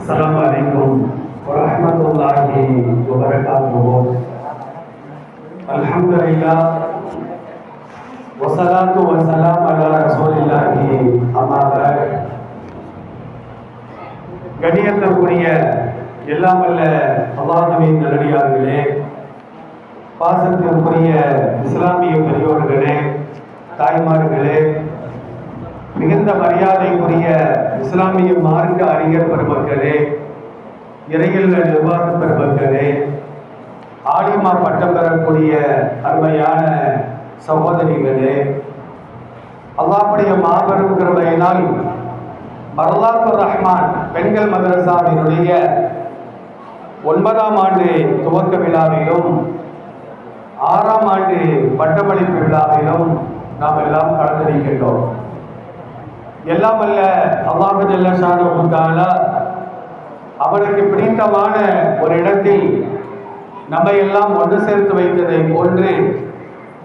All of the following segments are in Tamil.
السلام عليكم ورحمة الله وبركاته الحمد لله والصلاة والسلام على رسول الله أما بعد கணியத்திற்குரிய எல்லாம் வல்ல அல்லாஹுவின் நல்லடியார்களே பாசத்திற்குரிய இஸ்லாமிய பெரியோர்களே தாய்மார்களே மிகுந்த மரியாதைக்குரிய இஸ்லாமிய மார்க்க அறிஞர் பெருமக்களே இறைகள் நிர்வாக பெருமக்களே ஆலிமா பட்டம் பெறக்கூடிய அருமையான சகோதரிகளே அல்லாஹ்வுடைய மாபெரும் கருமையினால் வரலாற்று ரஹ்மான் பெண்கள் மதரசாவினுடைய ஒன்பதாம் ஆண்டு துவக்க விழாவிலும் ஆறாம் ஆண்டு பட்டமளிப்பு விழாவிலும் நாம் எல்லாம் கலந்திருக்கின்றோம். எல்லாம் அல்ல அல்லாஹு ஜல்லஷான அவனுக்கு பிடித்தமான ஒரு இடத்தில் நம்மை எல்லாம் ஒன்று சேர்த்து வைத்ததை போன்று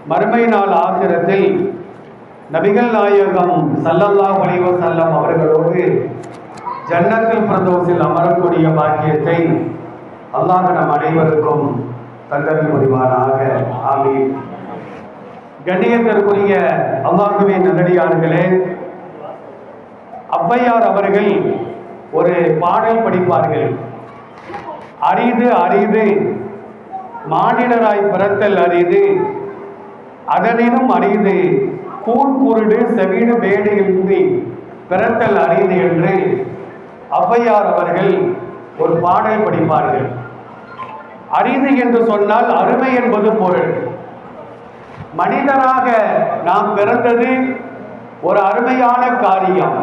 மறுமை நாள் ஆசிரத்தில் நபிகள் நாயகம் சல்லல்லா அலைஹி செல்லம் அவர்களோடு ஜன்னத்தில் பிரதோசில் அமரக்கூடிய பாக்கியத்தை அல்லாஹ் நம் அனைவருக்கும் தந்தல் புரிவானாக. ஆமீன். கண்ணியத்திற்குரிய அல்லாஹுவே நல்லடியார்களே ஔவையார் அவர்கள் ஒரு பாடல் படிப்பார்கள். அரிது அரிது மானிடராய் பிறத்தல் அரிது அதனினும் அரிது கூன் குருடு செவீடு மேடு இன்றி பிறத்தல் அரிது என்று ஔவையார் அவர்கள் ஒரு பாடல் படிப்பார்கள். அரிது என்று சொன்னால் அருமை என்பது பொருள். மனிதனாக நாம் பிறந்தது ஒரு அருமையான காரியம்.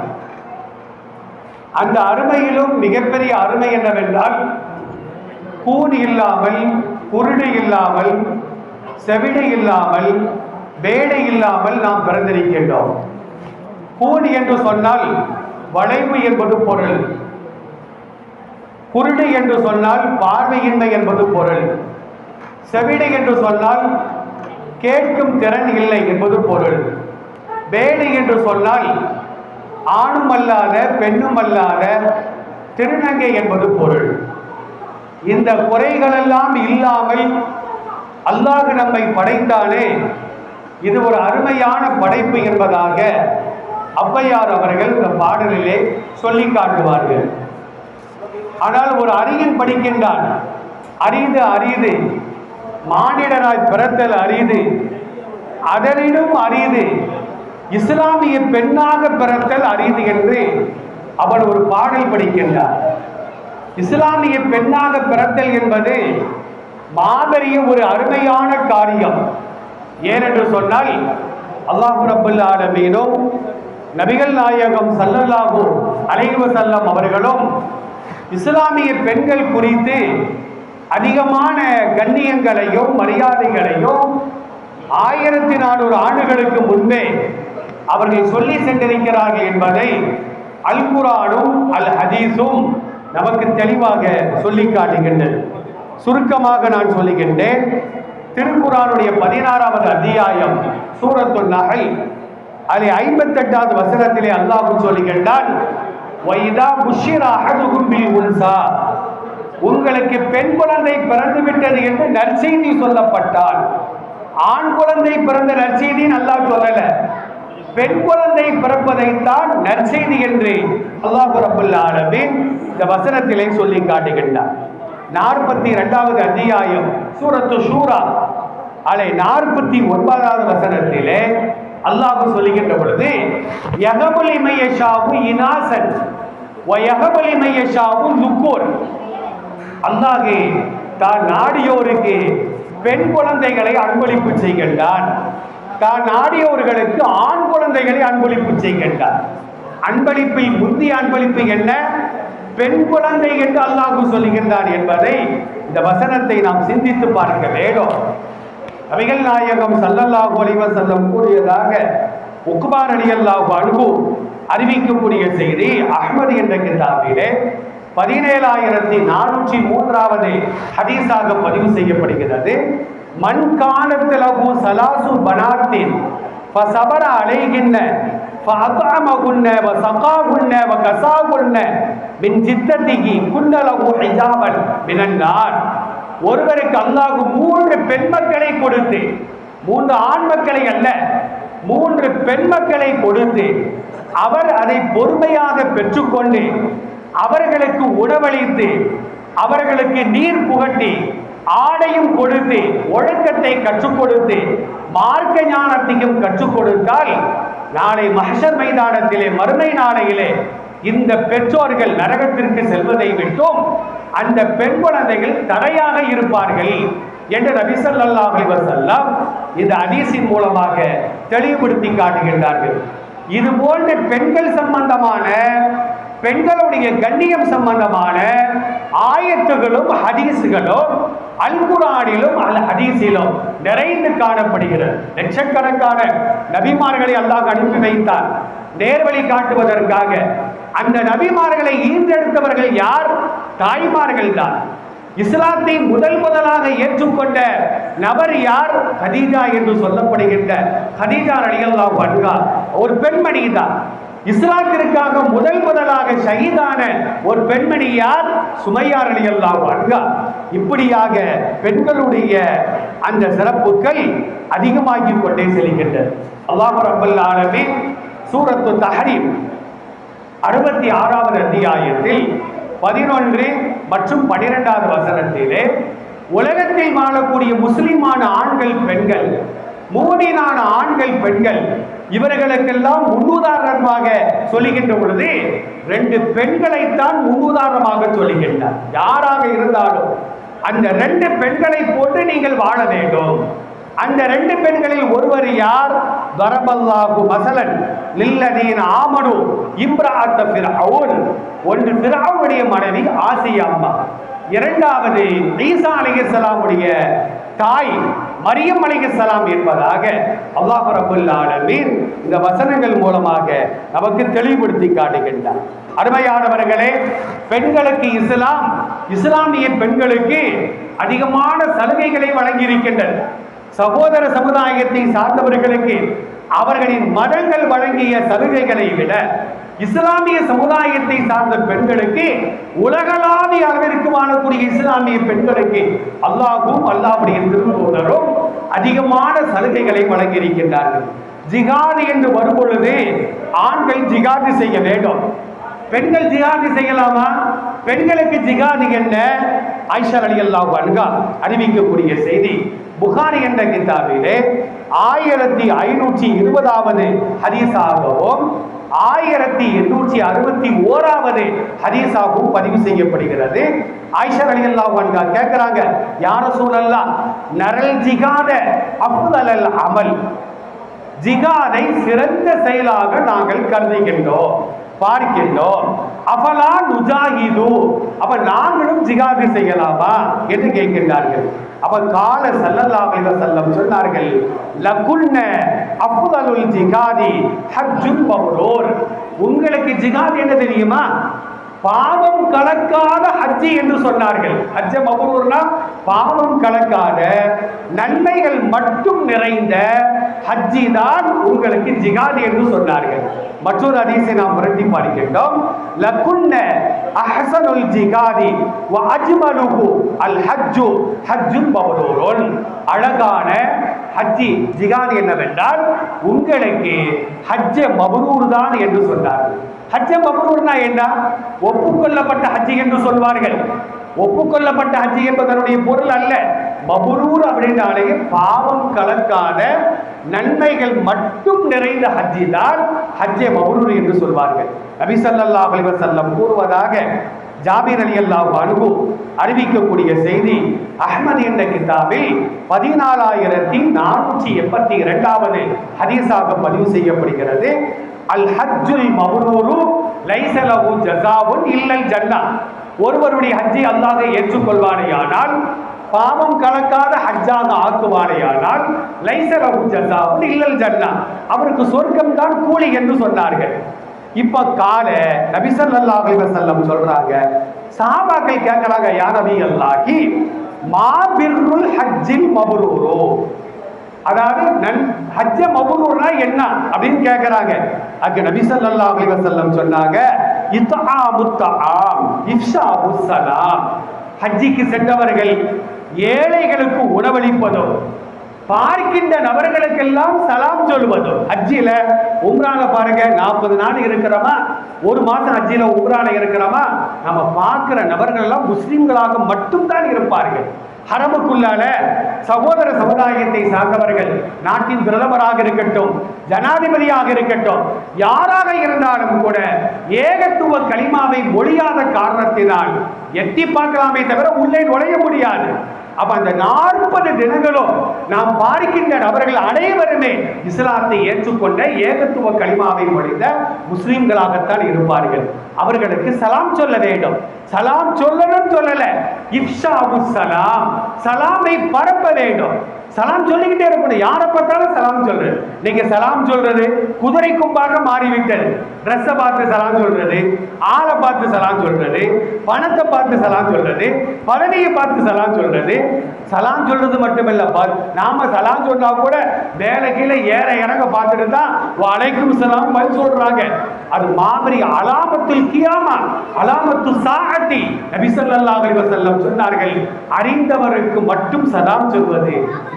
அந்த அருமையிலும் மிகப்பெரிய அருமை என்னவென்றால் கூன் இல்லாமல் குருடு இல்லாமல் செவிடு இல்லாமல் வேடை இல்லாமல் நாம் பிறந்திருக்கின்றோம். கூன் என்று சொன்னால் வளைவு என்பது பொருள். குருடு என்று சொன்னால் பார்வையின்மை என்பது பொருள். செவிடு என்று சொன்னால் கேட்கும் திறன் இல்லை என்பது பொருள். வேடை என்று சொன்னால் ஆணும் அல்லாத பெண்ணும் அல்லாத திருநங்கை என்பது பொருள். இந்த குறைகளெல்லாம் இல்லாமல் அல்லாஹ் நம்மை படைத்தாலே இது ஒரு அருமையான படைப்பு என்பதாக ஔவையார் அவர்கள் இந்த பாடலிலே சொல்லி காட்டுவார்கள். ஆனால் ஒரு அரியன் படிக்கின்றான். அரிது அரிது. மானிடராய் பிறத்தல் அரிது. அதனினும் அரிது. இஸ்லாமிய பெண்ணாக பிறத்தல் அரிது என்று அவன் ஒரு பாடல் படிக்கின்றார். இஸ்லாமிய பெண்ணாக பிறத்தல் என்பது மாபெரிய ஒரு அருமையான காரியம். ஏனென்று சொன்னால் அல்லாஹு ரபுல் ஆலமீனும் நபிகள் நாயகம் சல்லல்லாஹு அலைஹி செல்லம் அவர்களும் இஸ்லாமிய பெண்கள் குறித்து அதிகமான கண்ணியங்களையும் மரியாதைகளையும் ஆயிரத்தி நானூறு ஆண்டுகளுக்கு முன்பே அவர்கள் சொல்லி சென்றிருக்கிறார்கள் என்பதை அல் குரானும் அல் ஹதீஸும் நமக்கு தெளிவாக சொல்லி காட்டுகின்றது சுருக்கமாக நான் சொல்லுகின்றேன். திருக்குறானுடைய பதினாறாவது அத்தியாயம் சூரத்து நகல். அதில் ஐம்பத்தெட்டாவது வசனத்திலே அல்லாஹ் சொல்லுகின்றான் வைதா உங்களுக்கு பெண் குழந்தை பிறந்து விட்டது என்று நற்செய்தி சொல்லப்பட்டால் ஆண் குழந்தை பிறந்த நற்செய்தி நல்லா சொல்லல. பெண் குழந்தை பிறப்பதைத்தான் நற்செய்தி என்று அல்லாஹ் ரபுல் ஆலமீன் இந்த வசனத்திலே சொல்லி காட்டுகின்றார். நாற்பத்தி இரண்டாவது அத்தியாயம் சூரத்து ஷூரா. அலை நாற்பத்தி ஒன்பதாவது வசனத்திலே அல்லாஹ் சொல்லுகின்ற பொழுது யகபலி மையஷாவு இனாசன் யகபலி மையஷாவு லுக்கோர் அல்லாஹே தான் நாடியோருக்கு பெண் குழந்தைகளை அன்பளிப்பு செய்கின்றான். தான் நாடியோர்களுக்கு ஆண் குழந்தைகளை அன்பளிப்பு செய்கின்றான் அன்பளிப்பை முந்தைய அன்பளிப்பு என்ன? பெண் குழந்தை என்று அல்லாஹு சொல்லுகின்றார் என்பதை இந்த வசனத்தை நாம் சிந்தித்து பார்க்க வேண்டும். அவைகள் நாயகம் சல்லல்லாஹு அலிவசல்லம் கூறியதாக கூறியதாக அலி அல்லாஹு அன்பு அறிவிக்கக்கூடிய செய்தி அஹ்மது என்ற கிதாபிலே பதினேழாயிரத்தி நானூற்றி மூன்றாவது ஹதீஸாக பதிவு செய்யப்படுகிறது. மண் காலத்திலகு சலாசு பனாத்தின் فصبر عليهن فأطعمهن وسقاهن وكساهن மின் சித்தத்திகி குண்டலகு ஹிஜாபன் மினன்னார் ஒருவருக்கு அல்லாஹ் மூன்று பெண் மக்களை கொடுத்து மூன்று ஆண் மக்களை அல்ல மூன்று பெண் மக்களை கொடுத்து அவர் அதை பொறுமையாக பெற்றுக்கொண்டு அவர்களுக்கு உணவளித்து அவர்களுக்கு நீர் புகட்டி ஆடையும் கொடுத்து ஒழுக்கத்தை கற்றுக் கொடுத்து மார்க்க ஞானத்தையும் கற்றுக் கொடுத்தால் நாளை மஹஷர் மைதானத்திலே மறுமை நாளையிலே இந்த பெற்றோர்கள் நரகத்திற்கு செல்வதை விட்டும். அந்த பெண் குழந்தைகள் தடையாக இருப்பார்கள் என்று நபி ஸல்லல்லாஹு செல்லாம் இந்த அதீசின் மூலமாக தெளிவுபடுத்தி காட்டுகின்றார்கள். இது போன்ற பெண்கள் சம்பந்தமான பெண்களுடைய கண்ணியம் சம்பந்தமான ஆயத்துகளும் ஹதீஸுகளும் அல் குரானிலும் அல் ஹதீஸிலும் நிறைந்து காணப்படுகிறது. லட்சக்கணக்கான நபிமார்களை அல்லாஹ் அனுப்பி வைத்தார். நேர்வழி காட்டுவதற்காக. அந்த நபிமார்களை ஈன்றெடுத்தவர்கள் யார்? தாய்மார்கள் தான். இஸ்லாத்தை முதல் முதலாக ஏற்றுக்கொண்ட நபர் யார்? ஹதீஜா என்று சொல்லப்படுகின்ற ஹதீஜா ரலியல்லாஹு அன்ஹா. ஒரு பெண்மணி தான். இஸ்லாத்திற்காக முதல் முதலாக ஷஹீதான ஒரு பெண்மணி யார்? சுமையார் ரலியல்லாஹு அன்ஹா. இப்படியாக பெண்களுடைய அந்த சிறப்புகள் அதிகமாகி கொண்டே செல்கின்றது அல்லாஹ் ரப்பல் ஆலமீன் சூரத்து தஹரீம் அறுபத்தி ஆறாவது அத்தியாயத்தில் பதினொன்று மற்றும் பனிரெண்டாவது வசனத்திலே உலகத்தில் வாழக்கூடிய முஸ்லிமான ஆண்கள் பெண்கள் மூமினான ஆண்கள் பெண்கள். இவர்களுக்கெல்லாம் முன்னுதாரணமாக சொல்லுகின்ற பொழுது ரெண்டு பெண்களைத்தான் முன்னுதாரணமாக சொல்லுகின்றார். யாராக இருந்தாலும் அந்த ரெண்டு பெண்களை போட்டு நீங்கள் வாழ வேண்டும். அந்த ரெண்டு பெண்களில் ஒருவர் யார்? தரபல்லாஹு மசலன். லில்லதீன ஆமனு. இம்ராஅத்த ஃபிர்அவுன். ஒன்று ஃபிர்அவுனுடைய மனைவி ஆசியா அம்மா. இரண்டாவது ஈசா அலைஹிஸ்ஸலாமுடைய தாய் மரியம் அலைஹிஸ்ஸலாம் என்பதாக அல்லாஹ் ரப்பல் ஆலமீன் இந்த வசனங்கள் மூலமாக நமக்கு தெளிவுபடுத்தி காட்டுகின்றார். அருமையானவர்களே பெண்களுக்கு இஸ்லாம் இஸ்லாமிய பெண்களுக்கு அதிகமான சலுகைகளை வழங்கியிருக்கின்றன சகோதர சமுதாயத்தை சார்ந்தவர்களுக்கு அவர்களின் மதங்கள் வழங்கிய சலுகைகளை விட இஸ்லாமிய சமுதாயத்தை சார்ந்த பெண்களுக்கு உலகளாவிய அளவிற்கு வாழக்கூடிய இஸ்லாமிய பெண்களுக்கு அல்லாஹும் அல்லாஹுடைய திருமூலரும் அதிகமான சலுகைகளை வழங்கியிருக்கின்றார்கள். ஜிகாது என்று வரும்பொழுது ஆண்கள் ஜிகாது செய்ய வேண்டும். பெண்கள் ஜிகாது செய்யலாமா? பெண்களுக்கு ஜிகாது என்ன? ஐஷா அலி அல்லாஹ் வன்கா அறிவிக்கக்கூடிய செய்தி. புகாரி என்ற கிதாபிலே ஆயிரத்தி ஐநூற்றி இருபதாவது ஹரிசாகவும் ஆயிரத்தி எண்ணூற்றி அறுபத்தி ஓராவது ஹதீஸாகவும் பதிவு செய்யப்படுகிறது. ஆயிஷா அலி அல்லாஹ் அன்கா கேட்கிறாங்க யார சூழல்லா நரல் ஜிகாத அஃதலல் அமல். ஜிகாதை சிறந்த செயலாக நாங்கள் கருதுகின்றோம். பார்க்கின்றோம் அபலா நுஜாஹிது. அப்ப நாங்களும் ஜிகாதி செய்யலாமா? என்று கேட்கின்றார்கள்? அப்ப கால ஸல்லல்லாஹு செல்லம் சொன்னார்கள் லகுன்ன அஃதலுல் ஜிகாதி ஹஜ்ஜுல் மப்ரூர் உங்களுக்கு ஜிகாத் என்ன தெரியுமா? பாவம் கலக்காத ஹஜ்ஜி என்று சொன்னார்கள். ஹஜ்ஜ மபரூர்னா பாவம் கலக்காத நன்மைகள் மட்டும் நிறைந்த ஹஜ்ஜி தான் உங்களுக்கு ஜிகாதி என்று சொன்னார்கள். மற்றொரு ஹதீஸை நாம் புரட்டி பார்க்கின்றோம். லகுன்ன அஹசனுல் ஜிகாதி வ அஜ்மலுஹு அல் ஹஜ்ஜு. ஹஜ்ஜுல் மபரூருன். அழகான ஹஜ்ஜி ஜிகாதி என்னவென்றால் உங்களுக்கு ஹஜ்ஜ மபரூர் தான் என்று சொன்னார்கள். ஹஜ்ஜ மப்ரூர்னா என்ன? ஒப்புக்கொள்ளப்பட்ட ஹஜ்ஜி என்று சொல்வார்கள். ஒப்புக்கொள்ளப்பட்ட ஹஜ்ஜி என்பதனுடைய பொருள் அல்ல. மபுரூர் அப்படின்னாலே பாவம் கலக்காத நன்மைகள் மட்டும் நிறைந்த ஹஜ்ஜி தான் ஹஜ்ஜே மபுரூர் என்று சொல்வார்கள். நபி ஸல்லல்லாஹு அலைஹி கூறுவதாக ஜாபீர் அலி அல்லாஹ் அனுகு அறிவிக்கக்கூடிய செய்தி அஹ்மது என்ற கிதாபில் பதினாலாயிரத்தி நானூற்றி எண்பத்தி இரண்டாவது ஹதீஸாக பதிவு செய்யப்படுகிறது. அல் ஹஜ்ஜுல் மபரூரு லைசலவு ஜஸாவுன் இல்லல் ஜன்னா. ஒருவருடைய ஹஜ்ஜை அல்லாஹ் ஏற்றுக்கொள்வானேயானால் பாவம் கலக்காத ஹஜ்ஜாக ஆக்குவானேயானால் லைசலவு ஜஸாவுன் இல்லல் ஜன்னா. அவருக்கு சொர்க்கம் தான் கூலி என்று சொன்னார்கள். இப்ப கால நபி ஸல்லல்லாஹு அலைஹி வஸல்லம் சொல்றாங்க சஹாபாக்கள் கேட்கறாங்க யா நபி அல்லாஹி மா பிர்ருல் ஹஜ்ஜில் மப்ரூரு அதாவது நன் ஹஜ்ஜ மபுரூர்னா என்ன அப்படின்னு கேட்கறாங்க அங்க நபி சல்லா அலி வசல்லம் சொன்னாங்க இத்ஆமுத்தஆம் இஃப்ஷாவுஸ்ஸலாம் ஹஜ்ஜிக்கு சென்றவர்கள் ஏழைகளுக்கு உணவளிப்பதும் பார்க்கின்ற நபர்களுக்கெல்லாம் சலாம் சொல்வதும். ஹஜ்ஜில உம்ரால பாருங்க நாற்பது நாள் இருக்கிறோமா? ஒரு மாசம் ஹஜ்ஜில உம்ரால இருக்கிறோமா? நம்ம பார்க்கிற நபர்கள் எல்லாம் முஸ்லிம்களாக மட்டும்தான் இருப்பார்கள். ஹரமுக்குள்ளால சகோதர சமுதாயத்தை சார்ந்தவர்கள் நாட்டின் பிரதமராக இருக்கட்டும் ஜனாதிபதியாக இருக்கட்டும் யாராக இருந்தாலும் கூட ஏகத்துவ களிமாவை மொழியாத காரணத்தினால் எட்டி பார்க்கலாமே தவிர உள்ளே நுழைய முடியாது. அப்ப அந்த நாற்பது தினங்களும் நாம் பார்க்கின்ற நபர்கள் அனைவருமே இஸ்லாத்தை ஏற்றுக்கொண்ட ஏகத்துவ களிமாவை மொழிந்த முஸ்லிம்களாகத்தான் இருப்பார்கள். அவர்களுக்கு சலாம் சொல்ல வேண்டும். சலாம் சொல்லணும் சொல்லல. இப்ஷா சலாம். சலாமை பரப்ப வேண்டும். சலாம் சொல்லிக்கிட்டே இருக்கணும். யாரை பார்த்தாலும் சலாம் சொல்றது. நீங்க சலாம் சொல்றது குதிரை கும்பாக மாறிவிட்டது. ட்ரெஸ்ஸை பார்த்து சலாம் சொல்றது ஆளை பார்த்து சலாம் சொல்றது பணத்தை பார்த்து சலாம் சொல்றது பதவியை பார்த்து சலாம் சொல்றது. சலாம் சொல்றது மட்டுமில்ல நாம சலாம் சொன்னா கூட மேல கீழே ஏற இறங்க பார்த்துட்டு தான் வலைக்கும் சலாம் பதில் சொல்றாங்க. அது மாதிரி அலாமத்தில் கியாமா அலாமத்து சாஅத்தி. நபி ஸல்லல்லாஹு சொன்னார்கள் அறிந்தவருக்கு மட்டும் சலாம் சொல்வது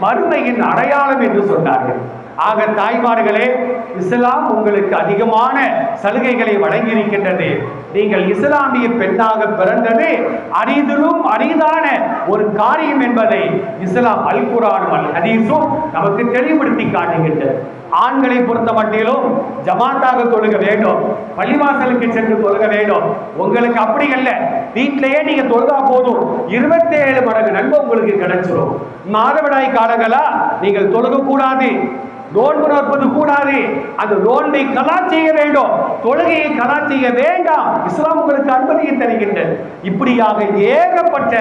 மறுமையின் அடையாளம் என்று சொன்னார்கள். ஆக தாய்மார்களே இஸ்லாம் உங்களுக்கு அதிகமான சலுகைகளை வழங்கியிருக்கின்றது. நீங்கள் இஸ்லாமிய பெண்ணாக பிறந்தது அரிதிலும் அரிதான ஒரு காரியம் என்பதை இஸ்லாம் அல் குரானும் அல் ஹதீஸும் நமக்கு தெளிவுபடுத்தி காட்டுகின்றது. ஆண்களை பொறுத்த மட்டிலும் ஜமாத்தாக தொழுக வேண்டும். பள்ளிவாசலுக்கு சென்று தொழுக வேண்டும். உங்களுக்கு அப்படி அல்ல. வீட்டிலேயே நீங்க தொழுதா போதும். இருபத்தேழு மடங்கு நன்மை உங்களுக்கு கிடைச்சிடும் மாதவிடாய் காலங்களா நீங்கள் தொழுக கூடாது நோன்பு நோற்பது கூடாது. அந்த நோன்பை கலா செய்ய வேண்டும். தொழுகையை கலா செய்ய வேண்டாம். இஸ்லாம் உங்களுக்கு அனுமதியை தருகின்றது. இப்படியாக ஏகப்பட்ட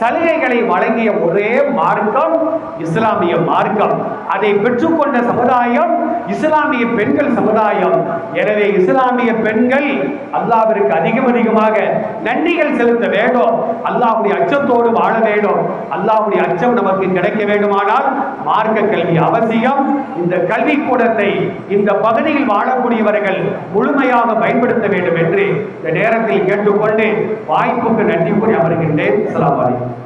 சலுகைகளை வழங்கிய ஒரே மார்க்கம் இஸ்லாமிய மார்க்கம். அதை பெற்றுக்கொண்ட சமுதாயம் இஸ்லாமிய பெண்கள் சமுதாயம். எனவே இஸ்லாமிய பெண்கள் அல்லாவிற்கு அதிகம் அதிகமாக நன்றிகள் செலுத்த வேண்டும். அல்லாவுடைய அச்சத்தோடு வாழ வேண்டும். அல்லாவுடைய அச்சம் நமக்கு கிடைக்க வேண்டுமானால் மார்க்க கல்வி அவசியம். இந்த கல்வி கூடத்தை இந்த பகுதியில் வாழக்கூடியவர்கள் முழுமையாக பயன்படுத்த வேண்டும் என்று இந்த நேரத்தில் கேட்டுக்கொண்டு வாய்ப்புக்கு நன்றி கூறி அமர்கின்றேன். அஸ்ஸலாமு வலைக்கம்